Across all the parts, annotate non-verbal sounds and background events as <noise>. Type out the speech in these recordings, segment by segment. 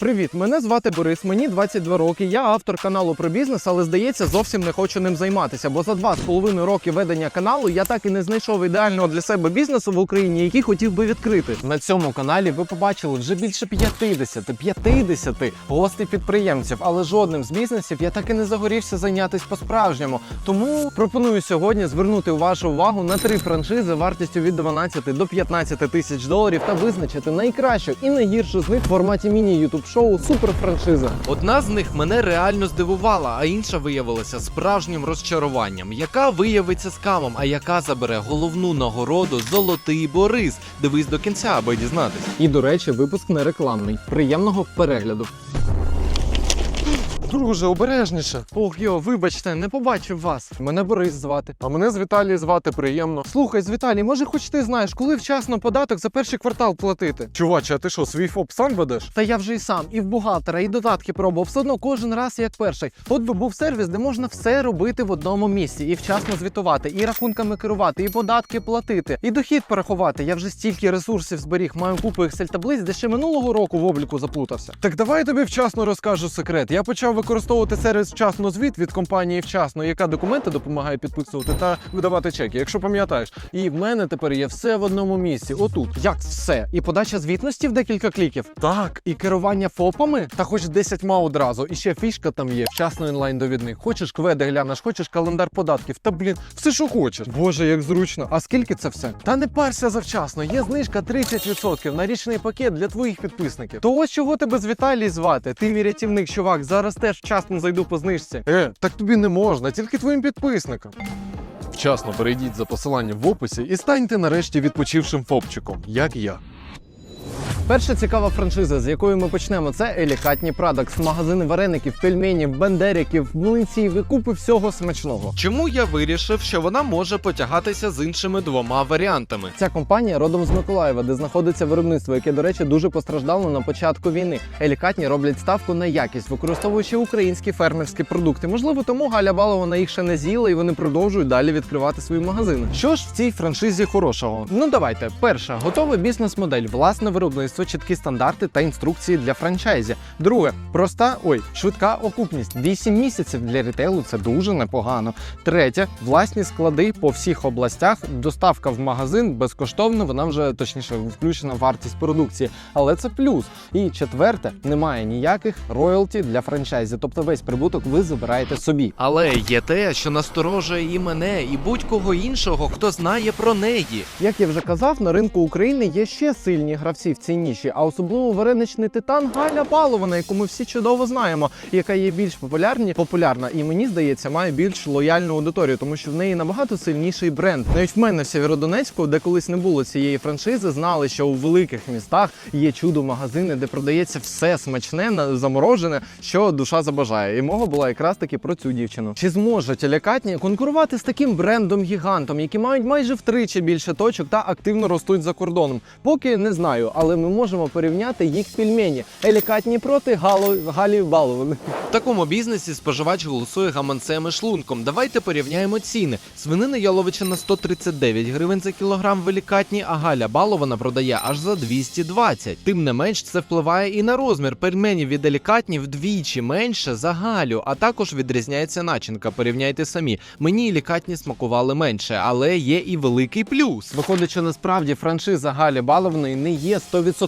Привіт, мене звати Борис. Мені 22 роки. Я автор каналу про бізнес, але здається, зовсім не хочу ним займатися. Бо за два з половиною роки ведення каналу я так і не знайшов ідеального для себе бізнесу в Україні, який хотів би відкрити. На цьому каналі ви побачили вже більше 50, 50 гостей підприємців, але жодним з бізнесів я так і не загорівся зайнятися по-справжньому. Тому пропоную сьогодні звернути вашу увагу на три франшизи вартістю від 12 до 15 тисяч доларів та визначити найкращу і найгіршу з них в форматі міні-ютуб шоу Суперфраншиза. Одна з них мене реально здивувала, а інша виявилася справжнім розчаруванням. Яка виявиться скамом, а яка забере головну нагороду Золотий Борис. Дивись до кінця, аби дізнатись. І до речі, випуск не рекламний. Приємного перегляду. Друже, обережніше. Ох, йо, вибачте, не побачив вас. Мене Борис звати. А мене з Віталій звати приємно. Слухай, з Віталій, може, хоч ти знаєш, коли вчасно податок за перший квартал платити? Чуваче, а ти що, свій ФОП сам ведеш? Та я вже і сам, і в бухгалтера, і додатки пробував. Все одно кожен раз як перший. От би був сервіс, де можна все робити в одному місці і вчасно звітувати, і рахунками керувати, і податки платити, і дохід порахувати. Я вже стільки ресурсів зберіг, маю купу excel таблиць, де ще минулого року в обліку заплутався. Так давай я тобі вчасно розкажу секрет. Я почав використовувати сервіс вчасно звіт від компанії вчасно, яка документи допомагає підписувати та видавати чеки, якщо пам'ятаєш. І в мене тепер є все в одному місці. Отут. Як все? І подача звітності в декілька кліків. Так. І керування ФОПами? Та хоч 10 ма одразу. І ще фішка там є, вчасно онлайн довідник. Хочеш кведи глянеш, хочеш календар податків. Та блін, все що хочеш. Боже, як зручно. А скільки це все? Та не парся завчасно, є знижка 30% на річний пакет для твоїх підписників. То ось чого тебе з Віталій звати? Ти мій рятівник, чувак. Зараз теж вчасно зайду по знижці. Е, так тобі не можна, тільки твоїм підписникам. Вчасно перейдіть за посиланням в описі і станьте нарешті відпочившим фопчиком, як я. Перша цікава франшиза, з якої ми почнемо, це Елікатні Продакс. Магазини вареників, пельменів, бендериків, млинців і купи всього смачного. Чому я вирішив, що вона може потягатися з іншими двома варіантами? Ця компанія родом з Миколаєва, де знаходиться виробництво, яке, до речі, дуже постраждало на початку війни. Елікатні роблять ставку на якість, використовуючи українські фермерські продукти. Можливо, тому Галя Балована їх ще не з'їла, і вони продовжують далі відкривати свої магазини. Що ж в цій франшизі хорошого? Ну давайте. Перша готова бізнес-модель, власне виробництво, чіткі стандарти та інструкції для франчайзі. Друге, проста ой, швидка окупність. 8 місяців для рітейлу це дуже непогано. Третє, власні склади по всіх областях. Доставка в магазин безкоштовно. Вона вже точніше включена в вартість продукції, але це плюс. І четверте, немає ніяких роялті для франчайзі. Тобто весь прибуток ви забираєте собі. Але є те, що насторожує і мене, і будь-кого іншого, хто знає про неї. Як я вже казав, на ринку України є ще сильні гравці в цій ніші, а особливо вареничний титан Галя Балована, яку ми всі чудово знаємо, яка є більш популярні, популярна і мені здається, має більш лояльну аудиторію, тому що в неї набагато сильніший бренд. Навіть в мене в Сєвєродонецьку, де колись не було цієї франшизи, знали, що у великих містах є чудо-магазини, де продається все смачне, заморожене, що душа забажає. І мова була якраз таки про цю дівчину. Чи зможуть елікатні конкурувати з таким брендом гігантом, які мають майже втричі більше точок та активно ростуть за кордоном? Поки не знаю, але ми можемо порівняти їх пельмені. Елікатні проти Галі Баловани. В такому бізнесі споживач голосує гаманцем і шлунком. Давайте порівняємо ціни. Свинина яловичина 139 гривень за кілограм великатні, а Галя Балована продає аж за 220. Тим не менш, це впливає і на розмір. Пельменів від делікатні вдвічі менше за Галю, а також відрізняється начинка. Порівняйте самі. Мені лікатні смакували менше, але є і великий плюс. Виходить, що насправді франшиза Галі Баловної не є 100%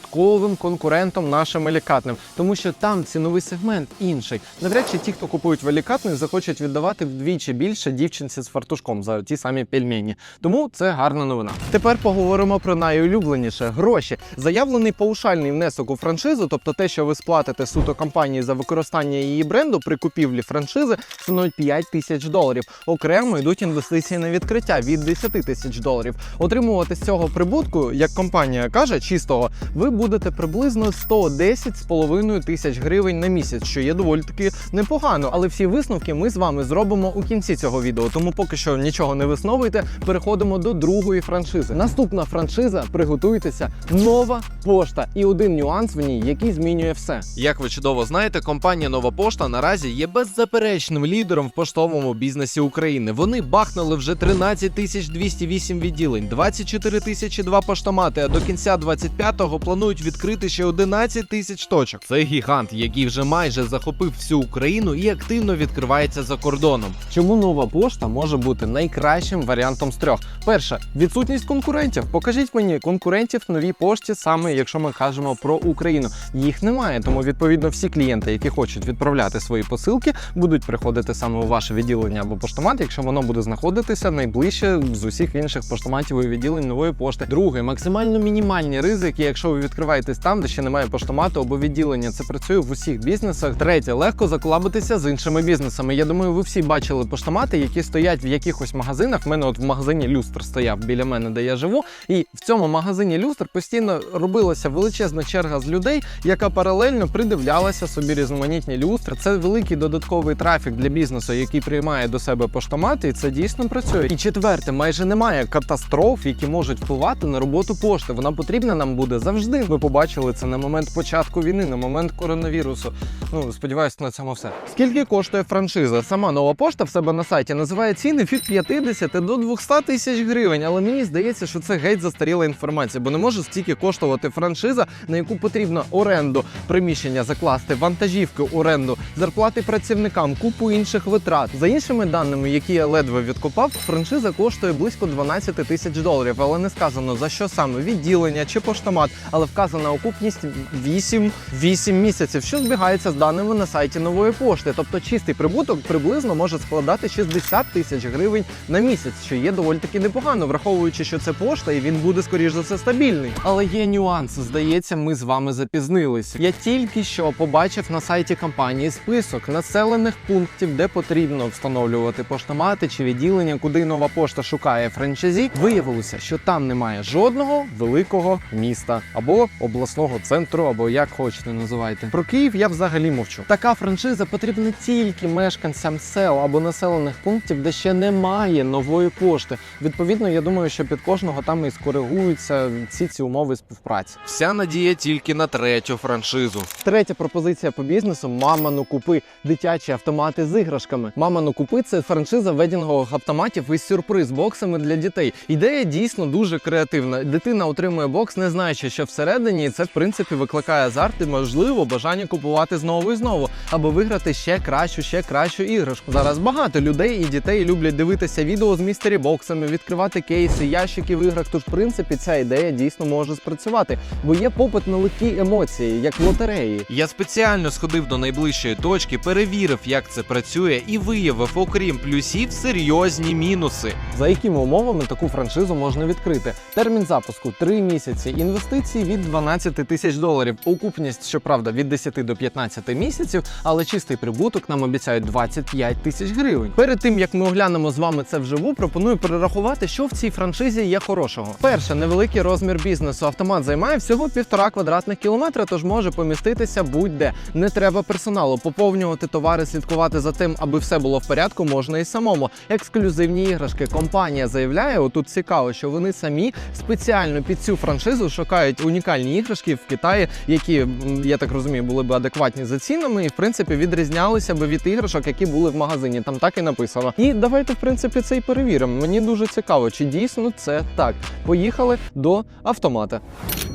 конкурентом нашим елікатним, тому що там ціновий сегмент інший. Навряд чи ті, хто купують великатний, захочуть віддавати вдвічі більше дівчинці з фартушком за ті самі пельмені. Тому це гарна новина. Тепер поговоримо про найулюбленіше гроші. Заявлений паушальний внесок у франшизу, тобто те, що ви сплатите суто компанії за використання її бренду при купівлі франшизи, становить 5 тисяч доларів. Окремо йдуть інвестиції на відкриття від 10 тисяч доларів. Отримувати з цього прибутку, як компанія каже, чистого, ви будете приблизно 110,5 тисяч гривень на місяць, що є доволі таки непогано. Але всі висновки ми з вами зробимо у кінці цього відео. Тому поки що нічого не висновуйте. Переходимо до другої франшизи. Наступна франшиза, приготуйтеся, нова пошта. І один нюанс в ній, який змінює все. Як ви чудово знаєте, компанія Нова Пошта наразі є беззаперечним лідером в поштовому бізнесі України. Вони бахнули вже 13 тисяч 208 відділень, 24 тисячі два поштомати. А до кінця 25-го планують відкрити ще 11 тисяч точок. Це гігант, який вже майже захопив всю Україну і активно відкривається за кордоном. Чому нова пошта може бути найкращим варіантом з трьох? Перше, відсутність конкурентів. Покажіть мені конкурентів новій пошті, саме якщо ми кажемо про Україну. Їх немає, тому відповідно всі клієнти, які хочуть відправляти свої посилки, будуть приходити саме у ваше відділення або поштомат, якщо воно буде знаходитися найближче з усіх інших поштоматів і відділень нової пошти. Друге, максимально мінімальні ризики, якщо ви відкриваєтесь там, де ще немає поштомату або відділення. Це працює в усіх бізнесах. Третє, легко заколабитися з іншими бізнесами. Я думаю, ви всі бачили поштомати, які стоять в якихось магазинах. В мене от в магазині люстр стояв біля мене, де я живу. І в цьому магазині люстр постійно робилася величезна черга з людей, яка паралельно придивлялася собі різноманітні люстри. Це великий додатковий трафік для бізнесу, який приймає до себе поштомати, і це дійсно працює. І четверте, майже немає катастроф, які можуть впливати на роботу пошти. Вона потрібна нам буде завжди. Ми побачили це на момент початку війни, на момент коронавірусу. Ну сподіваюся, на цьому все. Скільки коштує франшиза? Сама нова пошта в себе на сайті називає ціни від 50 до 200 тисяч гривень. Але мені здається, що це геть застаріла інформація, бо не може стільки коштувати франшиза, на яку потрібно оренду приміщення закласти, вантажівки, оренду, зарплати працівникам, купу інших витрат. За іншими даними, які я ледве відкопав, франшиза коштує близько 12 тисяч доларів, але не сказано за що саме відділення чи поштомат, але вказана окупність 8, 8 місяців, що збігається з даними на сайті нової пошти. Тобто чистий прибуток приблизно може складати 60 тисяч гривень на місяць, що є доволі таки непогано, враховуючи, що це пошта, і він буде скоріш за все стабільний. Але є нюанс. Здається, ми з вами запізнилися. Я тільки що побачив на сайті компанії список населених пунктів, де потрібно встановлювати поштомати чи відділення, куди нова пошта шукає франчайзі. Виявилося, що там немає жодного великого міста або обласного центру, або як хочете називайте. Про Київ я взагалі мовчу. Така франшиза потрібна тільки мешканцям сел або населених пунктів, де ще немає нової пошти. Відповідно, я думаю, що під кожного там і скоригуються ці ці умови співпраці. Вся надія тільки на третю франшизу. Третя пропозиція по бізнесу Мама ну купи дитячі автомати з іграшками. Мама ну купи це франшиза ведінгових автоматів із сюрприз боксами для дітей. Ідея дійсно дуже креативна. Дитина отримує бокс, не знаючи, що всередині, і це в принципі викликає азарт і можливо бажання купувати знову і знову, аби виграти ще кращу, ще кращу іграшку. Зараз багато людей і дітей люблять дивитися відео з містері боксами, відкривати кейси, ящики в іграх. Тож, в принципі, ця ідея дійсно може спрацювати, бо є попит на легкі емоції, як в лотереї. Я спеціально сходив до найближчої точки, перевірив, як це працює, і виявив, окрім плюсів, серйозні мінуси. За якими умовами таку франшизу можна відкрити? Термін запуску 3 місяці, інвестиції від 12 тисяч доларів. Окупність, щоправда, від 10 до 15 місяців, але чистий прибуток нам обіцяють 25 тисяч гривень. Перед тим як ми оглянемо з вами це вживу, пропоную перерахувати, що в цій франшизі є хорошого. Перше, невеликий розмір бізнесу. Автомат займає всього півтора квадратних кілометра, тож може поміститися будь-де. Не треба персоналу, поповнювати товари, слідкувати за тим, аби все було в порядку, можна і самому. Ексклюзивні іграшки. Компанія заявляє, отут цікаво, що вони самі спеціально під цю франшизу шукають унікальні іграшки в Китаї, які я так розумію, були б адекватні за цінами і в принципі відрізнялися б від іграшок, які були в магазині. Там так і написано. І давайте, в принципі, це і перевіримо. Мені дуже цікаво, чи дійсно це так. Поїхали до автомата.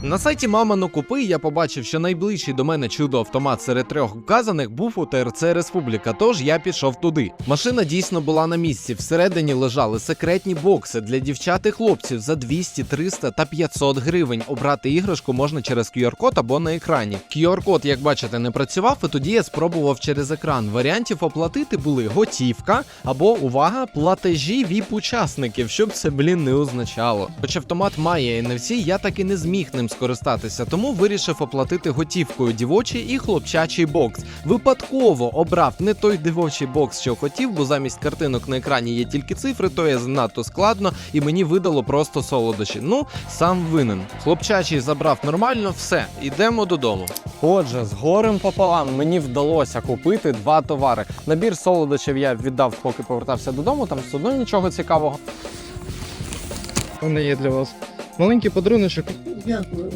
На сайті Мама ну купи я побачив, що найближчий до мене чудо автомат серед трьох вказаних був у ТРЦ Республіка, тож я пішов туди. Машина дійсно була на місці. Всередині лежали секретні бокси для дівчат і хлопців за 200, 300 та 500 гривень. Обрати іграшку можна через QR-код або на екрані. QR-код, як бачите, не працював, і тоді я спробував через екран. Варіантів оплатити були готівка або увага, платежі ВІП-учасників, щоб це блін не означало. Хоч автомат має NFC, я так і не зміг ним скористатися, тому вирішив оплатити готівкою дівочий і хлопчачий бокс. Випадково обрав не той дівочий бокс, що хотів, бо замість картинок на екрані є тільки цифри, то є занадто складно, і мені видало просто солодощі. Ну, сам винен. Хлопчачий забрав нормально, все, йдемо додому. Отже, з горем пополам мені вдалося купити два товари. Набір солодощів я віддав, поки повертався додому. Там все одно нічого цікавого. Вони є для вас. Маленький подаруночок.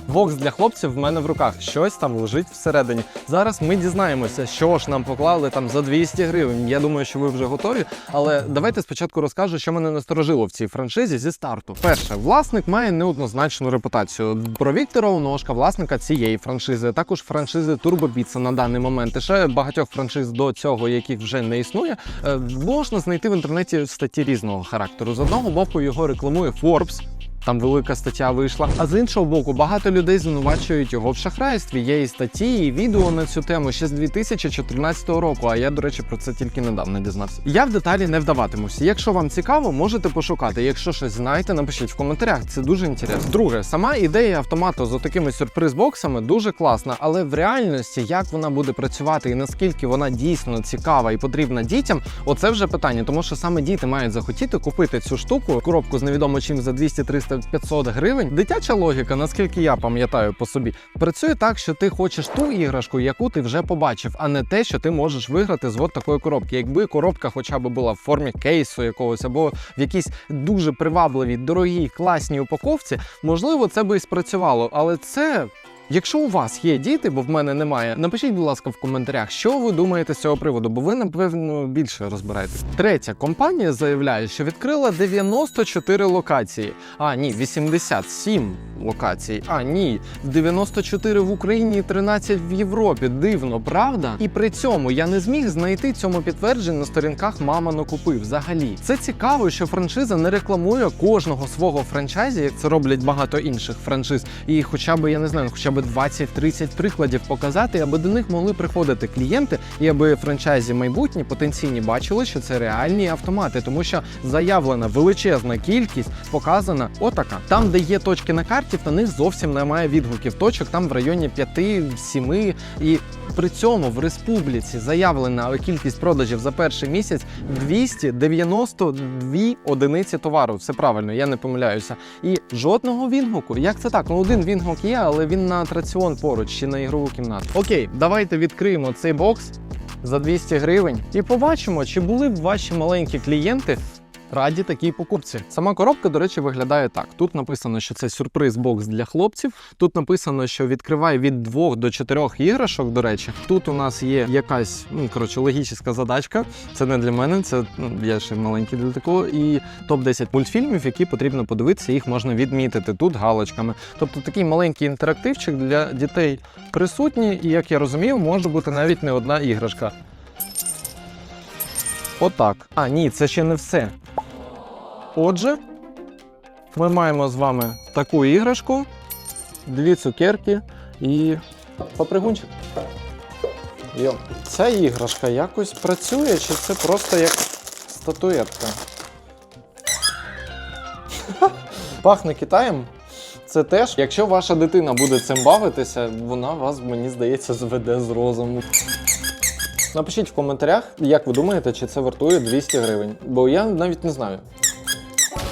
Бокс для хлопців в мене в руках. Щось там лежить всередині. Зараз ми дізнаємося, що ж нам поклали там за 200 гривень. Я думаю, що ви вже готові. Але давайте спочатку розкажу, що мене насторожило в цій франшизі зі старту. Перше, власник має неоднозначну репутацію. Про Віктора Оношка, власника цієї франшизи, також франшизи Pizza на даний момент. І ще багатьох франшиз до цього, яких вже не існує, е, можна знайти в інтернеті статті різного характеру. З одного боку його рекламує Forbes. Там велика стаття вийшла. А з іншого боку, багато людей звинувачують його в шахрайстві. Є і статті, і відео на цю тему ще з 2014 року. А я, до речі, про це тільки недавно дізнався. Я в деталі не вдаватимуся. Якщо вам цікаво, можете пошукати. Якщо щось знаєте, напишіть в коментарях. Це дуже інтересно. Друге, сама ідея автомату з такими сюрприз-боксами дуже класна, але в реальності як вона буде працювати і наскільки вона дійсно цікава і потрібна дітям, оце вже питання, тому що саме діти мають захотіти купити цю штуку, коробку з невідомо чим за 200, 300, 500 гривень. Дитяча логіка, наскільки я пам'ятаю по собі, працює так, що ти хочеш ту іграшку, яку ти вже побачив, а не те, що ти можеш виграти з от такої коробки. Якби коробка хоча б була в формі кейсу якогось або в якійсь дуже привабливій, дорогій, класній упаковці, можливо, це би і спрацювало, але це. Якщо у вас є діти, бо в мене немає, напишіть, будь ласка, в коментарях, що ви думаєте з цього приводу, бо ви напевно більше розбираєтесь. Третя компанія заявляє, що відкрила 94 локації. А ні, 87 локацій. А ні, 94 в Україні і 13 в Європі. Дивно, правда? І при цьому я не зміг знайти цьому підтверджень на сторінках Мама но купив. Взагалі, це цікаво, що франшиза не рекламує кожного свого франчайзі, як це роблять багато інших франшиз. І хоча б я не знаю, хоча б 20-30 прикладів показати, аби до них могли приходити клієнти, і аби франчайзі майбутні потенційні бачили, що це реальні автомати, тому що заявлена величезна кількість показана отака. Там, де є точки на карті, на них зовсім немає відгуків. Точок там в районі 5-7. І при цьому в республіці заявлена кількість продажів за перший місяць 292 одиниці товару. Все правильно, я не помиляюся. І жодного відгуку. Як це так? Ну один відгук є, але він на атраціон поруч чи на ігрову кімнату. Окей, давайте відкриємо цей бокс за 200 гривень і побачимо, чи були б ваші маленькі клієнти. Раді такій покупці. Сама коробка, до речі, виглядає так. Тут написано, що це сюрприз-бокс для хлопців. Тут написано, що відкриває від 2 до 4 іграшок. До речі, тут у нас є якась ну коротше логічна задачка. Це не для мене, це ну, я ще маленький для такого. І топ 10 мультфільмів, які потрібно подивитися, їх можна відмітити тут галочками. Тобто такий маленький інтерактивчик для дітей присутній, і як я розумію, може бути навіть не одна іграшка. Отак. А, ні, це ще не все. Отже, ми маємо з вами таку іграшку, дві цукерки і попригунчик. Йо. Ця іграшка якось працює, чи це просто як статуетка? <laughs> Пахне Китаєм. Це теж, якщо ваша дитина буде цим бавитися, вона вас, мені здається, зведе з розуму. Напишіть в коментарях, як ви думаєте, чи це вартує 200 гривень, бо я навіть не знаю.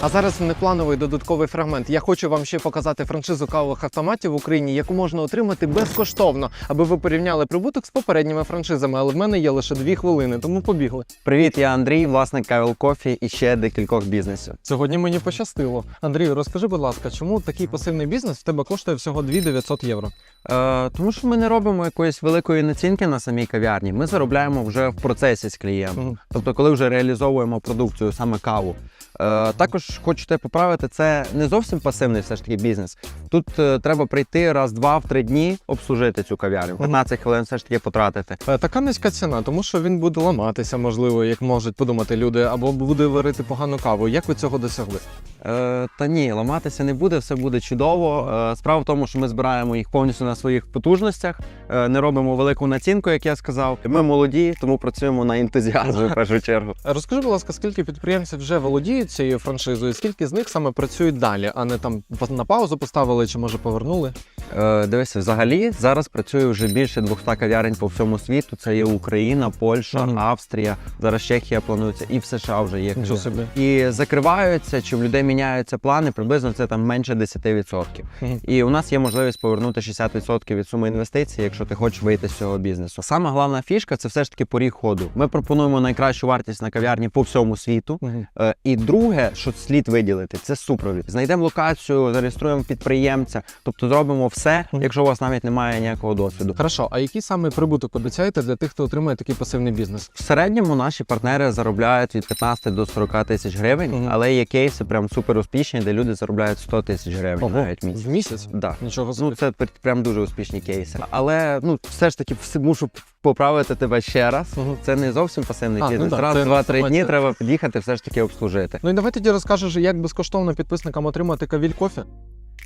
А зараз неплановий додатковий фрагмент. Я хочу вам ще показати франшизу кавових автоматів в Україні, яку можна отримати безкоштовно, аби ви порівняли прибуток з попередніми франшизами. Але в мене є лише дві хвилини, тому побігли. Привіт, я Андрій, власник Кавел Кофі і ще декількох бізнесів. Сьогодні мені пощастило. Андрію, розкажи, будь ласка, чому такий пасивний бізнес в тебе коштує всього 2900 євро? Е, тому що ми не робимо якоїсь великої націнки на самій кав'ярні. Ми заробляємо вже в процесі з клієнтом. Мгм. Тобто, коли вже реалізовуємо продукцію, саме каву. Е, також хочу тебе поправити, це не зовсім пасивний все ж таки бізнес. Тут е, треба прийти раз-два в три дні, обслужити цю кав'ярню. 15 хвилин все ж таки потратити. Е, Така низька ціна, тому що він буде ламатися, можливо, як можуть подумати люди, або буде варити погану каву. Як ви цього досягли? Е, та ні, ламатися не буде, все буде чудово. Е, справа в тому, що ми збираємо їх повністю на своїх потужностях, е, не робимо велику націнку, як я сказав. Ми молоді, тому працюємо на ентузіазмі в першу чергу. Е, Розкажи, будь ласка, скільки підприємців вже володіють цією франшизою, скільки з них саме працюють далі, а не там на паузу поставили чи може повернули? Е, дивися, взагалі зараз працює вже більше 200 кав'ярень по всьому світу. Це є Україна, Польща, Мгм. Австрія. Зараз Чехія планується, і в США вже є. Нічого собі. І закриваються, чи в людей міняються плани, приблизно це там менше 10%. Мгм. І у нас є можливість повернути 60% від суми інвестицій, якщо ти хочеш вийти з цього бізнесу. Саме головна фішка це все ж таки поріг ходу. Ми пропонуємо найкращу вартість на кав'ярні по всьому світу. Е, І друге, що слід виділити, це супровід. Знайдемо локацію, зареєструємо підприємця, тобто зробимо все, якщо у вас навіть немає ніякого досвіду. Хорошо, а який саме прибуток обіцяєте для тих, хто отримує такий пасивний бізнес? В середньому наші партнери заробляють від 15 до 40 тисяч гривень, Мгм. але є кейси прям супер успішні, де люди заробляють 100 тисяч гривень навіть в місяць. В місяць? Да. Нічого собі. Ну, це пр- прям дуже успішні кейси. Але ну, все ж таки вс- мушу поправити тебе ще раз. Угу. Це не зовсім пасивний А, ну бізнес. да, раз, це два, три дні дні треба під'їхати, все ж таки обслужити. Ну і давай тоді розкажеш, як безкоштовно підписникам отримати кавіль кофе.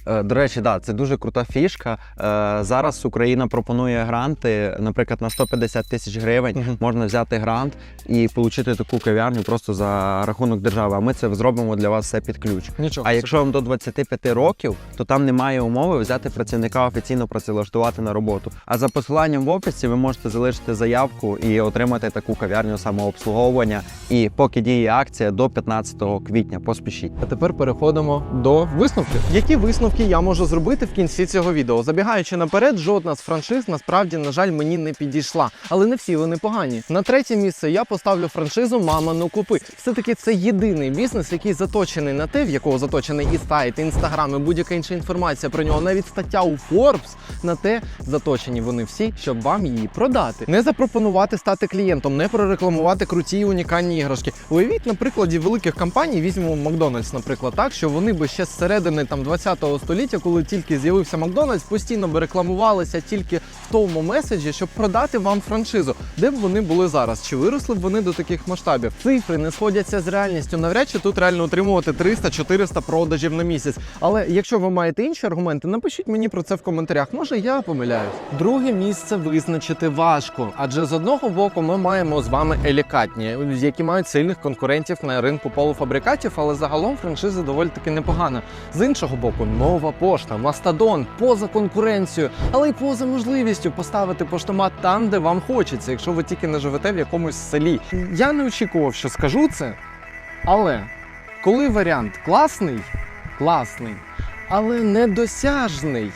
Е, До речі, да, це дуже крута фішка. Е, Зараз Україна пропонує гранти, наприклад, на 150 тисяч гривень Мгм. можна взяти грант і отримати таку кав'ярню просто за рахунок держави. А ми це зробимо для вас все під ключ. Нічого. А якщо вам до 25 років, то там немає умови взяти працівника офіційно працевлаштувати на роботу. А за посиланням в описі ви можете залишити заявку і отримати таку кав'ярню самообслуговування. І поки діє акція до 15 квітня, поспішіть. А тепер переходимо до висновків. Які висновки я можу зробити в кінці цього відео? Забігаючи наперед, жодна з франшиз насправді, на жаль, мені не підійшла, але не всі вони погані. На третє місце я поставлю франшизу Мама ну купи. Все таки це єдиний бізнес, який заточений на те, в якого заточений і сайт, і інстаграм, і будь-яка інша інформація про нього, навіть стаття у Forbes, на те заточені вони всі, щоб вам її продати. Не запропонувати стати клієнтом, не прорекламувати круті і унікальні іграшки. Уявіть на прикладі великих компаній, візьмемо Макдональдс, наприклад, так що вони би ще з середини там 20-го століття, коли тільки з'явився Макдональдс, постійно би рекламувалися тільки в тому меседжі, щоб продати вам франшизу. Де б вони були зараз? Чи виросли б вони до таких масштабів? Цифри не сходяться з реальністю. Навряд чи тут реально отримувати 300-400 продажів на місяць. Але якщо ви маєте інші аргументи, напишіть мені про це в коментарях. Може я помиляюсь. Друге місце визначити важко, адже з одного боку ми маємо з вами елікатні, які мають сильних конкурентів на ринку полуфабрикатів, але загалом франшиза доволі таки непогана. З іншого боку, нова пошта, мастодон, поза конкуренцією, але й поза можливістю поставити поштомат там, де вам хочеться, якщо ви тільки не живете в якомусь селі. Я не очікував, що скажу це, але коли варіант класний, класний, але недосяжний.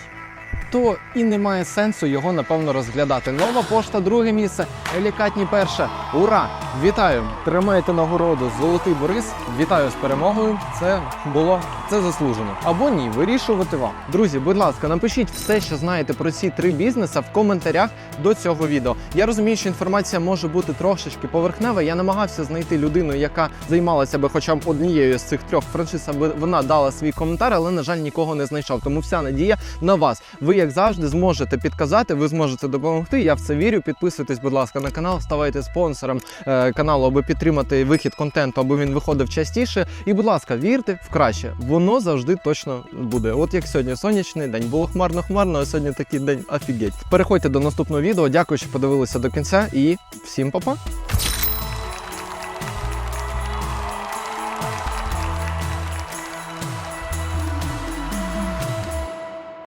То і немає сенсу його напевно розглядати. Нова пошта, друге місце, елікатні перше. Ура! Вітаю! Тримаєте нагороду Золотий Борис. Вітаю з перемогою. Це було це заслужено. Або ні, вирішувати вам. Друзі, будь ласка, напишіть все, що знаєте про ці три бізнеса в коментарях до цього відео. Я розумію, що інформація може бути трошечки поверхнева. Я намагався знайти людину, яка займалася би хоча б однією з цих трьох франшиз, аби вона дала свій коментар, але на жаль нікого не знайшов. Тому вся надія на вас. Ви, як завжди, зможете підказати, ви зможете допомогти. Я в це вірю. Підписуйтесь, будь ласка, на канал, ставайте спонсором е, каналу, аби підтримати вихід контенту, аби він виходив частіше. І, будь ласка, вірте в краще. Воно завжди точно буде. От як сьогодні сонячний день, було хмарно хмарно, а сьогодні такий день офігеть. Переходьте до наступного відео. Дякую, що подивилися до кінця, і всім па-па!